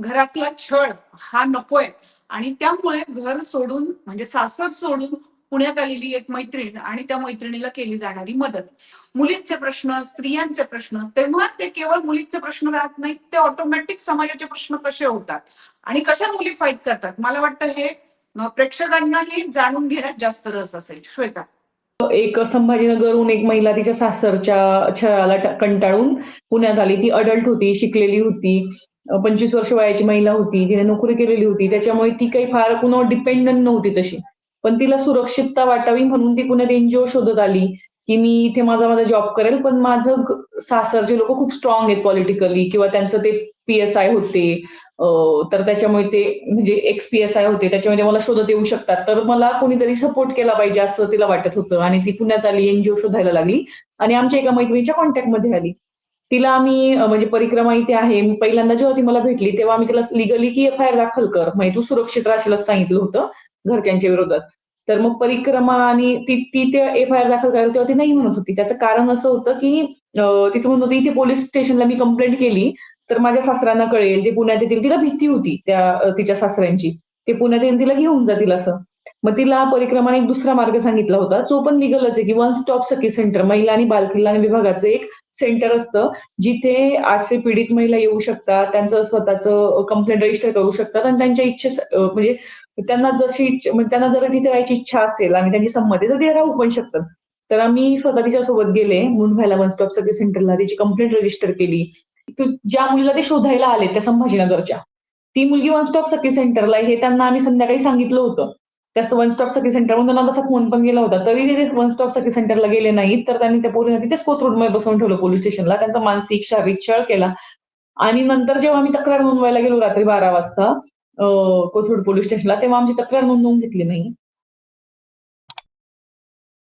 घरातला छळ हा नकोय. आणि त्यामुळे घर सोडून म्हणजे सासर सोडून पुण्यात आलेली एक मैत्रीण आणि त्या मैत्रिणीला केली जाणारी मदत. मुलींचे प्रश्न स्त्रियांचे प्रश्न तेव्हा ते केवळ मुलींचे प्रश्न राहत नाहीत ते ऑटोमॅटिक समाजाचे प्रश्न कसे होतात? आणि कशा मुली फाईट करतात? मला वाटतं हे प्रेक्षकांनाही जाणून घेण्यात जास्त रस असेल. श्वेता. एक संभाजीनगरहून एक महिला तिच्या सासरच्या छळाला कंटाळून पुण्यात आली. ती अडल्ट होती शिकलेली होती. पंचवीस वर्ष वयाची महिला होती तिने नोकरी केलेली होती त्याच्यामुळे ती काही फार कुणावर डिपेंडंट नव्हती तशी. पण तिला सुरक्षितता वाटावी म्हणून ती पुण्यात एनजीओ शोधत आली की मी इथे माझा माझा जॉब करेल पण माझं सासरचे लोक खूप स्ट्रॉंग आहेत पॉलिटिकली किंवा त्यांचं ते पीएसआय होते तर त्याच्यामुळे ते म्हणजे एक्स पीएसआय होते त्याच्यामुळे मला शोधत येऊ शकतात. तर मला कोणीतरी सपोर्ट केला पाहिजे असं तिला वाटत होतं. आणि ती पुण्यात आली एनजीओ शोधायला लागली आणि आमच्या एका मैत्रिणीच्या कॉन्टॅक्टमध्ये आली. तिला आम्ही म्हणजे परिक्रमा इथे आहे. पहिल्यांदा जेव्हा ती मला भेटली तेव्हा आम्ही तिला लिगली की एफ आय आर दाखल कर म्हणजे तू सुरक्षित राशीला सांगितलं होतं घरच्यांच्या विरोधात. तर मग परिक्रमा आणि ती ती ते एफ आय आर दाखल करायला तेव्हा ती नाही म्हणत होती. त्याचं कारण असं होतं की तिचं म्हणत होती इथे पोलीस स्टेशनला मी कंप्लेंट केली तर माझ्या सासऱ्यांना कळेल. ते पुण्यात येतील तिला भीती होती त्या तिच्या सासऱ्यांची. ते पुण्यात येईल तिला घेऊन जातील असं. मग तिला परिक्रमाने एक दुसरा मार्ग सांगितला होता. जो पण लिगलच आहे की वन स्टॉप सखी सेंटर महिला आणि बालकिल्ला आणि विभागाचं एक सेंटर असतं जिथे असे पीडित महिला येऊ शकतात त्यांचं स्वतःचं कंप्लेंट रजिस्टर करू शकतात आणि त्यांच्या इच्छे म्हणजे त्यांना जशी इच्छा म्हणजे त्यांना जर तिथे राहायची इच्छा असेल आणि त्यांची संमती तर ते राहू पण शकतात. तर आम्ही स्वतः तिच्यासोबत गेले मुंबईला वन स्टॉप सखी सेंटरला तिची कंप्लेंट रजिस्टर केली. ज्या मुलीला ते शोधायला आले त्या संभाजीनगरच्या ती मुलगी वन स्टॉप सखी सेंटरला हे त्यांना आम्ही संध्याकाळी सांगितलं होतं. त्या वन स्टॉप सखी सेंटरमधून त्यांना तसा फोन पण गेला होता. तरी ते वन स्टॉप सखी सेंटरला गेले नाहीत. तर त्यांनी त्या पोरींना तिथेच कोथरूडमध्ये बसवून ठेवलं पोलीस स्टेशनला त्यांचा मानसिक शारीरिक छळ केला. आणि नंतर जेव्हा आम्ही तक्रार नोंदवायला गेलो रात्री बारा वाजता कोथरूड पोलीस स्टेशनला तेव्हा आमची तक्रार नोंदवून घेतली नाही.